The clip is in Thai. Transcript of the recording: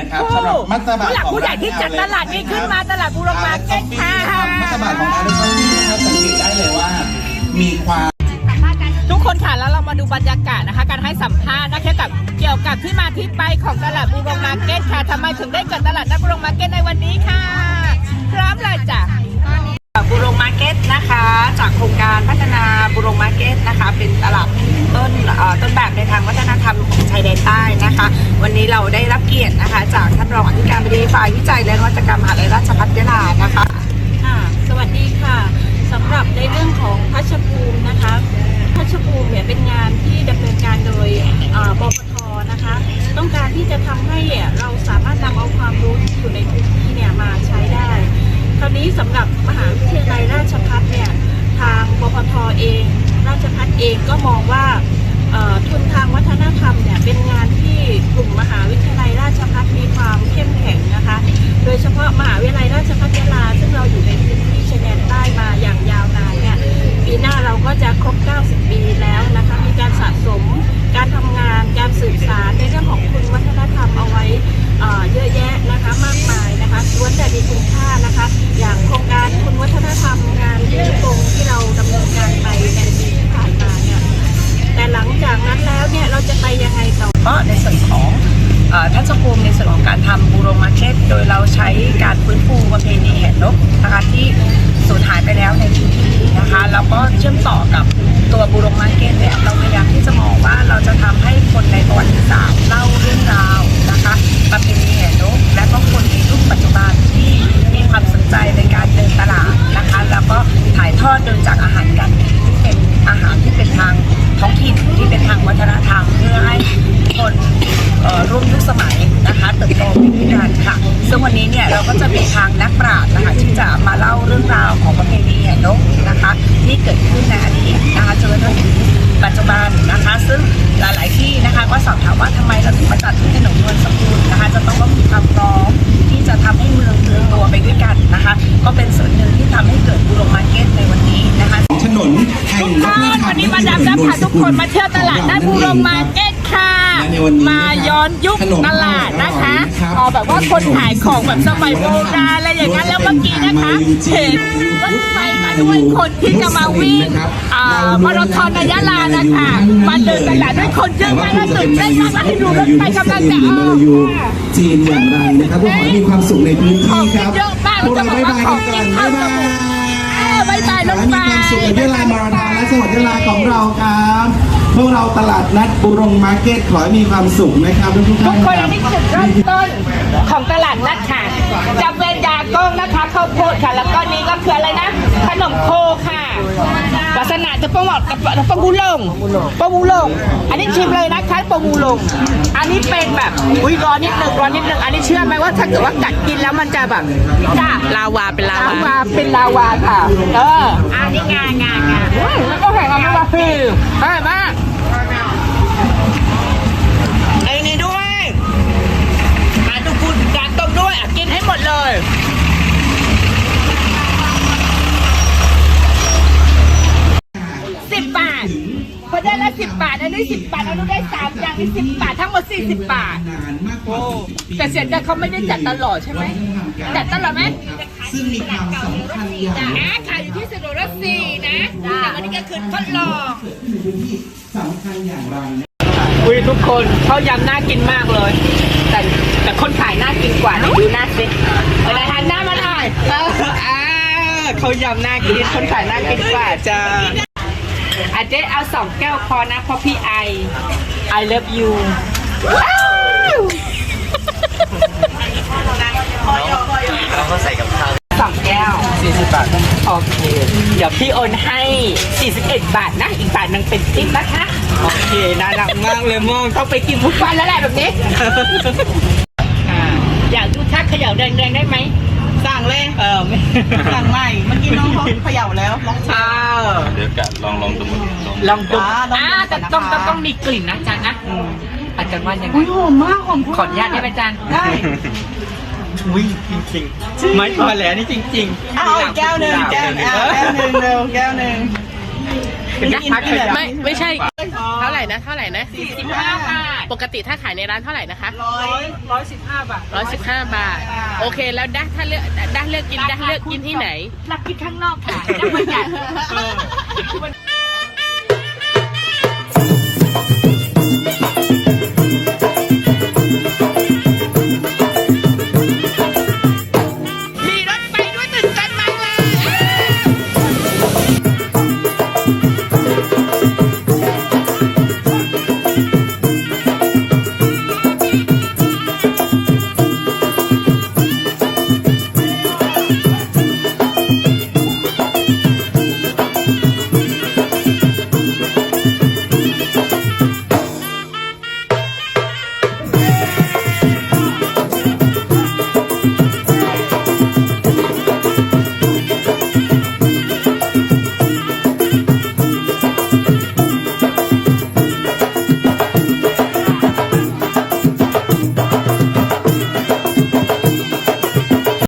นะครับสำหรับมัตตบะผู้หลักของผู้ใหญ่ที่จัดตลาดนี้ขึ้นมาตลาดบูรพมาร์เก็ตค่ะมัตตบะของอาร์ตคอฟฟี่นะครับสังเกตได้เลยว่ามีความทุกคนค่ะแล้วเรามาดูบรรยากาศนะคะ การให้สัมภาษณ์นะคะกับเกี่ยวกับที่มาที่ไปของตลาดบูรพมาร์เก็ตค่ะทำไมถึงได้เกิดตลาดนัดบูรพมาร์เก็ตในวันนี้ค่ะ พร้อมเลยจ้ะ นะคะ จากโครงการพัฒนาบุรงมาร์เก็ตนะคะ เป็นตลาดต้นต้นแบบในทางวัฒนธรรมของชายแดนใต้นะคะ วันนี้เราได้รับเกียรตินะคะ จากท่านรองอธิการบดีฝ่ายวิจัยและนวัตกรรมมหาวิทยาลัยราชภัฏยะลานะคะค่ะสวัสดีค่ะสำหรับในเรื่องของพัชภูมินะคะพัชภูมิเนี่ยเป็นงานการโดยเอ่อบปทนะคะ ต้องการที่จะทำให้เราสามารถนำเอาความรู้ที่อยู่ในพื้นที่เนี่ยมาใช้ได้ คราวนี้สำหรับมหาวิทยาลัยราชภัฏเนี่ยทางบปทเอง ราชภัฏ เองก็มองว่าทุนทางวัฒนธรรมเนี่ยเป็นงานที่กลุ่มมหาวิทยาลัยราชภัฏมีความเข้มแข็งนะคะ โดยเฉพาะมหาวิทยาลัยราชภัฏยะลาซึ่งเรา ท่านเจ้าภูมิในส่วนของการทำบูโรมาร์เก็ตโดยเราใช้การฟื้นฟูประเพณีแห่นกนะคะที่สูญหายไปแล้วในพื้นที่นะคะแล้วก็เชื่อมต่อกับตัวบูโรมาร์เก็ตเนี่ยเราพยายามที่จะมองว่าเราจะทำให้คนในประวัติศาสตร์เล่าเรื่องราวนะคะประเพณีแห่นกและก็คนในยุคปัจจุบันที่มีความสนใจในการเดินตลาดนะคะ แล้วก็ถ่ายทอดโดยจากอาหารการกินที่เป็น อาหารที่เป็นทางท้องถิ่นที่เป็นทางวัฒนธรรม เพื่อให้คนร่วมยุคสมัยนะคะเติบโตไปด้วยกันค่ะ ซึ่งวันนี้เนี่ยเราก็จะมีทางนักปราชญ์นะคะที่จะมาเล่าเรื่องราวของประเพณีแห่นกนะคะ ที่เกิดขึ้นในอดีตนะคะจนกระทั่งถึงปัจจุบันนะคะ ซึ่งหลาย ๆ ที่นะคะก็สอบถามว่าทำไมเราถึงมาจัดที่ถนนนวลสกุลนะคะ จะต้องมีความพร้อ พาทุกคนมาเที่ยวตลาดนัดบูรพมาร์เก็ตค่ะ มาย้อนยุคตลาดนะคะเอาแบบว่าคนขายของแบบสมัยโบราณอะไรอย่างนั้นแล้วเมื่อกี้นะคะ เห็นรถไฟมาด้วยคนที่จะมาวิ่งอ่ามาราธอนในยะลานะคะมาเดินตลาดด้วยคนเยอะมากและตื่นเต้นมากให้ดูรถไฟกำลังจะออกจีนอย่างไรนะครับก็ขอให้มีความสุขในพื้นที่ครับเยอะมากพวกเราบ๊ายบายกันก่อนบ๊ายบายเออบายบายรถขอให้ไฟมีความสุขในเวลามาราธอนและ จังหวัดยะลาของเราครับพวกเราตลาดนัดบุรงมาร์เก็ตขอให้มีความสุขนะครับทุกทุท่ากนคนรับนี่จุดเริ่มต้นของตลาดนัดค่ะจะเป็นยาก้องนะคะข้าวโพดค่ะ แล้วก็นี้ก็คืออะไรนะ ขนมโคค่ะ ลักษณะจะป้องบอกกับปะบูลงปะบูลง อันนี้ชิมเลยนะคะปะบูลง อันนี้เป็นแบบอุ้ยร้อนนิดนึงร้อนนิดนึงอันนี้เชื่อไหมว่าถ้าเกิดว่ากัดกินแล้วมันจะแบบจ้าลาวาเป็นลาลาวาวาเป็นลาวาค่ะ เอออันนี้งางางาแล้วก็แข่งกันไม่ว่าพี่อร่อยมาก ไอ้นี่ด้วย มาดูคุณจานต้มด้วยอะกินให้หมดเลยสิบบาทพอ ได้ละสิบบาท อันนี้สิบบาท อันนู้นได้สามอย่างนี่สิบบาท ทั้งหมดสี่สิบบาทนานมากกว่า10ปีแต่เสียใจเขาไม่ได้จัดตลอดใช่ไหม จัดตลอดไหมซึ่งมีความสำคัญอย่างอ่าขายอยู่ที่สนุนรถสี่นะแต่วันนี้ก็คือทดลองสำคัญอย่างไรนะอุ้ยทุกคนเขาวยำน่ากินมากเลย แต่แต่คนขายน่ากินกว่าไหนดูหน้าสิอะไรหันหน้ามาหน่อยเอออ่าเขาวยำน่ากินคนขายน่ากินกว่าจ้า อาเจ๊เอาสองแก้วพอนะเพราะพี่ไอ I love you ว้าวเราก็ใส่กับข้าวสองแก้ว 40 บาทโอเค เดี๋ยวพี่โอนให้ 41 บาทนะ อีกบาทหนึงเป็นติ๊บนะคะ โอเคน่ารักมากเลยมองต้องไปกินทุกวันแล้วแหละแบบนี้ อ่าอยากดูทักเขย่าแดงๆได้ไหม สั่งเลยเออไม่สั่งใหม่เมื่อกี้น้องเขาเขย่าแล้วลองอ้าวเดี๋ยวกันลองลองดูลองลองดูอ่าลองดูอ่าแต่ต้องต้องต้องมีกลิ่นนะจันนะอาจารย์ว่ายังไงหอมมากหอมขออนุญาตได้ไหมจันได้ อุ้ยจริงๆไม่พอแล้วนี่จริงๆ เอาอีกแก้วหนึ่งแก้วอะแก้วหนึ่งเร็วแก้วหนึ่ง เป็นยักษ์พักเลยไม่ไม่ใช่ เท่าไหร่ร่นะ เท่าไหร่นะ45บาทปกติถ้าขายในร้านเท่าไหร่นะคะร้อยร้อยสิบห้าบาทร้อยสิบห้าบาท โอเค แล้วด้าถ้าเลือกด้าเลือกกินด้าเลือกกินที่ไหน รักกินข้างนอกค่ะได้ประหยัด